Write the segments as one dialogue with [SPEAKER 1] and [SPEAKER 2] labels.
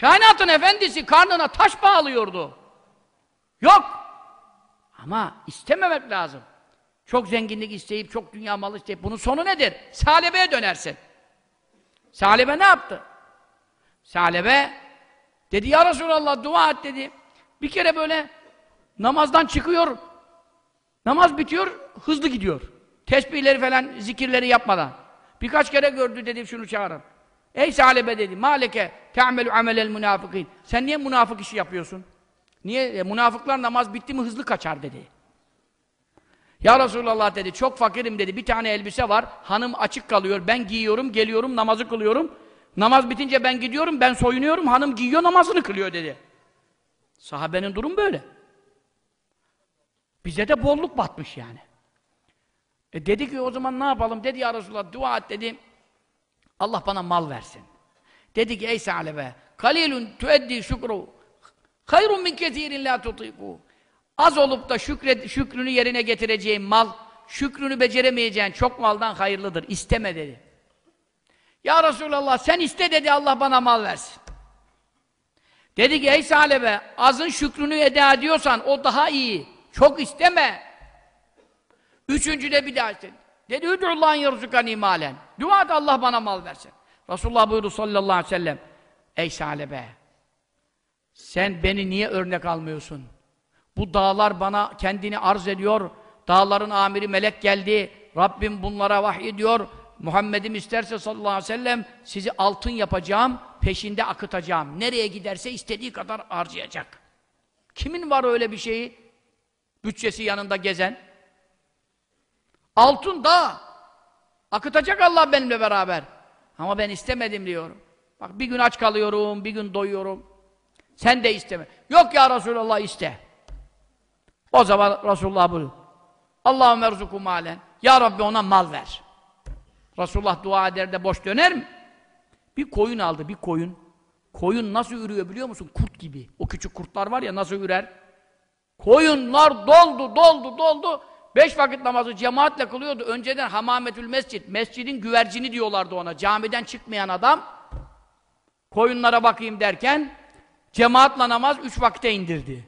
[SPEAKER 1] Kainatın efendisi karnına taş bağlıyordu. Yok. Ama istememek lazım. Çok zenginlik isteyip, çok dünya malı isteyip, bunun sonu nedir? Salebeye dönersin. Salebe ne yaptı? Salebe dedi ya Resulallah dua et dedi. Bir kere böyle namazdan çıkıyor, namaz bitiyor, hızlı gidiyor. Tesbihleri falan, zikirleri yapmadan. Birkaç kere gördü dedi şunu çağırın. Ey Salebe dedi, maleke te'amelu amelel münafıkîn. Sen niye münafık işi yapıyorsun? Niye? E, münafıklar namaz bitti mi hızlı kaçar dedi. Ya Resulallah dedi, çok fakirim dedi, bir tane elbise var, hanım açık kalıyor, ben giyiyorum, geliyorum, namazı kılıyorum. Namaz bitince ben gidiyorum, ben soyunuyorum, hanım giyiyor, namazını kılıyor dedi. Sahabenin durum böyle. Bize de bolluk batmış yani. E dedi ki o zaman ne yapalım? Dedi ya Resulallah dua et dedi. Allah bana mal versin. Dedi ki ey Sa'lebe kalilun tueddi şükru hayrun min kethirin la tutiku Az olup da şükret, şükrünü yerine getireceğin mal, şükrünü beceremeyeceğin çok maldan hayırlıdır. İsteme dedi. Ya Resulallah sen iste dedi Allah bana mal versin. Dedi ki ey Salebe azın şükrünü eda ediyorsan o daha iyi. Çok isteme. Üçüncüde bir daha istedi. Dedi Üdüllah'ın yarzukan malen. Dua et Allah bana mal versin. Resulullah buyurdu sallallahu aleyhi ve sellem. Ey Salebe sen beni niye örnek almıyorsun? Bu dağlar bana kendini arz ediyor. Dağların amiri melek geldi. Rabbim bunlara vahyediyor. Muhammed'im isterse sallallahu aleyhi ve sellem sizi altın yapacağım, peşinde akıtacağım. Nereye giderse istediği kadar harcayacak. Kimin var öyle bir şeyi? Bütçesi yanında gezen. Altın dağ. Akıtacak Allah benimle beraber. Ama ben istemedim diyorum. Bak bir gün aç kalıyorum, bir gün doyuyorum. Sen de isteme. Yok ya Resulallah iste. O zaman Resulullah buyuruyor. Allahümme erzuku malen. Ya Rabbi ona mal ver. Resulullah dua eder de boş döner mi? Bir koyun aldı, bir koyun. Koyun nasıl ürüyor biliyor musun? Kurt gibi. O küçük kurtlar var ya nasıl ürer? Koyunlar doldu, doldu, doldu. Beş vakit namazı cemaatle kılıyordu. Önceden hamametül mescid, mescidin güvercini diyorlardı ona. Camiden çıkmayan adam, koyunlara bakayım derken, cemaatle namaz üç vakite indirdi.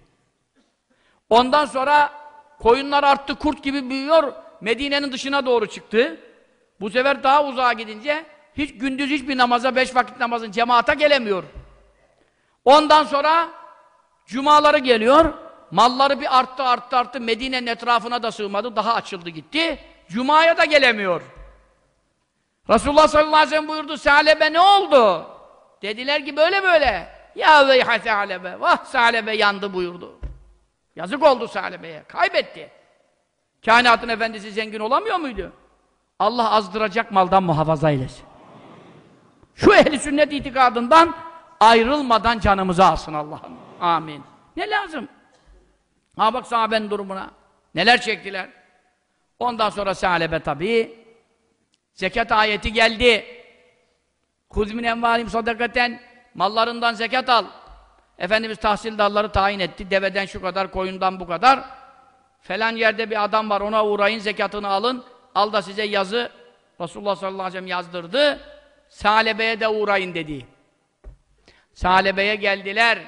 [SPEAKER 1] Ondan sonra koyunlar arttı, kurt gibi büyüyor, Medine'nin dışına doğru çıktı. Bu sefer daha uzağa gidince, hiç gündüz hiçbir namaza, beş vakit namazın cemaata gelemiyor. Ondan sonra cumaları geliyor, malları bir arttı, arttı, arttı, Medine'nin etrafına da sığmadı, daha açıldı gitti. Cuma'ya da gelemiyor. Resulullah sallallahu aleyhi ve sellem buyurdu, Salebe ne oldu? Dediler ki böyle böyle. Ya veyha Salebe, vah Salebe yandı buyurdu. Yazık oldu Salebe'ye. Kaybetti. Kainatın efendisi zengin olamıyor muydu? Allah azdıracak maldan muhafaza eylesin. Şu ehli sünnet itikadından ayrılmadan canımızı alsın Allah'ım. Amin. Ne lazım? Ha bak sahabenin durumuna. Neler çektiler? Ondan sonra Salebe tabii zekat ayeti geldi. Kuz min envalim sadakaten mallarından zekat al. Efendimiz tahsildarları tayin etti. Deveden şu kadar, koyundan bu kadar. Falan yerde bir adam var, ona uğrayın, zekatını alın. Al da size yazı. Resulullah sallallahu aleyhi ve sellem yazdırdı. Salebe'ye de uğrayın dedi. Salebe'ye geldiler.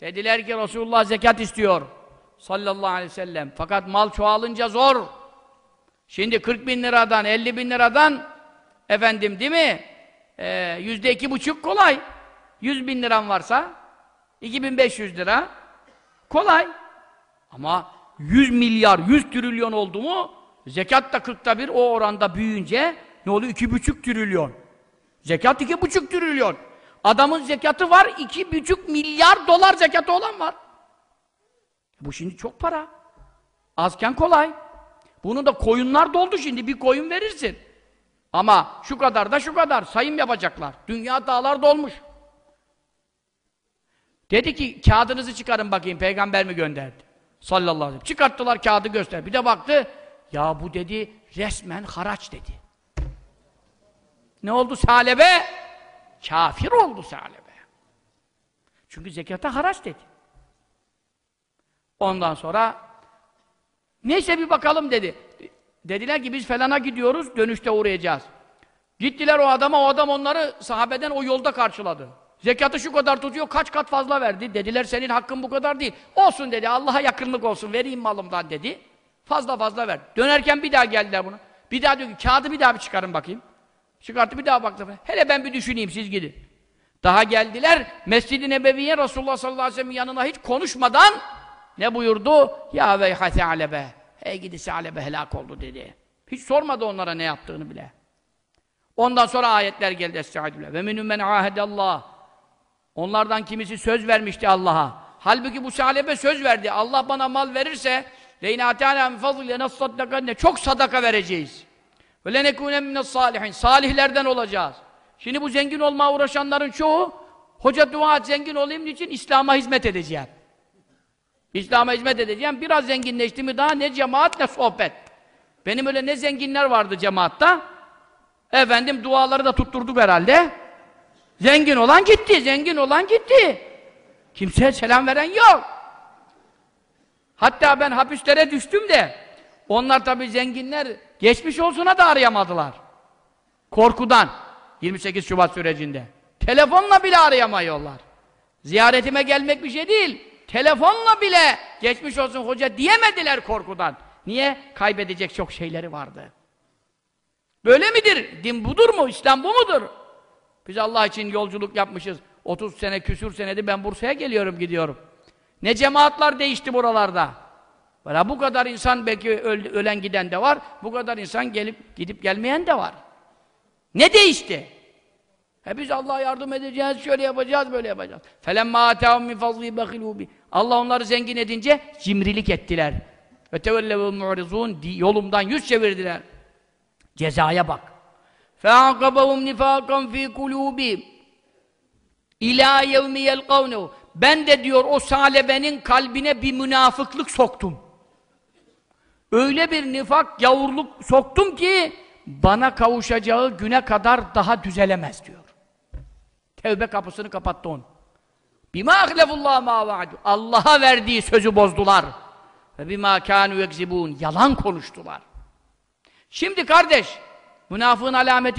[SPEAKER 1] Dediler ki Resulullah zekat istiyor. Sallallahu aleyhi ve sellem. Fakat mal çoğalınca zor. Şimdi 40 bin liradan, 50 bin liradan efendim değil mi? Ee, yüzde iki buçuk kolay. 100 bin liran varsa 2500 lira kolay. Ama 100 milyar, 100 trilyon oldu mu zekat da 40'ta bir o oranda büyüyünce ne oluyor? 2,5 trilyon. Zekat 2,5 trilyon. Adamın zekatı var, 2,5 milyar dolar zekatı olan var. Bu şimdi çok para. Azken kolay. Bunu da koyunlar doldu şimdi. Bir koyun verirsin. Ama şu kadar da şu kadar. Sayım yapacaklar. Dünya dağlar dolmuş. Dedi ki kağıdınızı çıkarın bakayım peygamber mi gönderdi? Sallallahu aleyhi ve sellem. Çıkarttılar kağıdı göster. Bir de baktı ya bu dedi resmen haraç dedi. Ne oldu Salebe? Kafir oldu Salebe. Çünkü zekata haraç dedi. Ondan sonra neyse bir bakalım dedi. Dediler ki biz felana gidiyoruz, dönüşte uğrayacağız. Gittiler o adama, o adam onları sahabeden o yolda karşıladı. Zekatı şu kadar tutuyor, kaç kat fazla verdi. Dediler senin hakkın bu kadar değil. Olsun dedi, Allah'a yakınlık olsun, vereyim malımdan dedi. Fazla fazla ver. Dönerken bir daha geldiler buna. Bir daha diyor ki, kağıdı bir daha bir çıkarın bakayım. Çıkarttı bir daha baktı. Hele ben bir düşüneyim, siz gidin. Daha geldiler, Mescid-i Nebevi'ye Resulullah sallallahu aleyhi ve sellem yanına hiç konuşmadan ne buyurdu? Ya veyhate alebe. Hey gidi alebe helak oldu dedi. Hiç sormadı onlara ne yaptığını bile. Ondan sonra ayetler geldi Estağfirullah. Ve minhum men ahedallah. Onlardan kimisi söz vermişti Allah'a. Halbuki bu salebe söz verdi. Allah bana mal verirse leyna teala min fadli ne çok sadaka vereceğiz. Ve lenekûne mines salihin. Salihlerden olacağız. Şimdi bu zengin olmaya uğraşanların çoğu hoca dua et zengin olayım için İslam'a hizmet edeceğim. İslam'a hizmet edeceğim. Biraz zenginleşti mi daha ne cemaat ne sohbet. Benim öyle ne zenginler vardı cemaatta. Efendim duaları da tutturduk herhalde. Zengin olan gitti, zengin olan gitti. Kimseye selam veren yok. Hatta ben hapislere düştüm de onlar tabi zenginler geçmiş olsuna da arayamadılar. Korkudan. 28 Şubat sürecinde. Telefonla bile arayamıyorlar. Ziyaretime gelmek bir şey değil. Telefonla bile geçmiş olsun hoca diyemediler korkudan. Niye? Kaybedecek çok şeyleri vardı. Böyle midir? Din budur mu? İslam bu mudur? Biz Allah için yolculuk yapmışız. 30 sene, küsür senedi ben Bursa'ya geliyorum, gidiyorum. Ne cemaatler değişti buralarda. Böyle bu kadar insan belki ölen giden de var, bu kadar insan gelip gidip gelmeyen de var. Ne değişti? He biz Allah'a yardım edeceğiz, şöyle yapacağız, böyle yapacağız. فَلَمَّا آتَاهُمْ مِنْ فَضْلِهِ بَخِلُوا Allah onları zengin edince cimrilik ettiler. Ve tevellevu mu'rizun yolumdan yüz çevirdiler. Cezaya bak. فَاَعْقَبَهُمْ نِفَاقًا ف۪ي قُلُوبِهِمْ اِلٰى يَوْمِ يَلْقَوْنَهُ Ben de diyor o salebenin kalbine bir münafıklık soktum. Öyle bir nifak, yavurluk soktum ki bana kavuşacağı güne kadar daha düzelemez diyor. Tevbe kapısını kapattı onu. Bima ahlefullah ma vaadu. Allah'a verdiği sözü bozdular. Ve bima kanu yekzibun. Yalan konuştular. Şimdi kardeş, münafığın alameti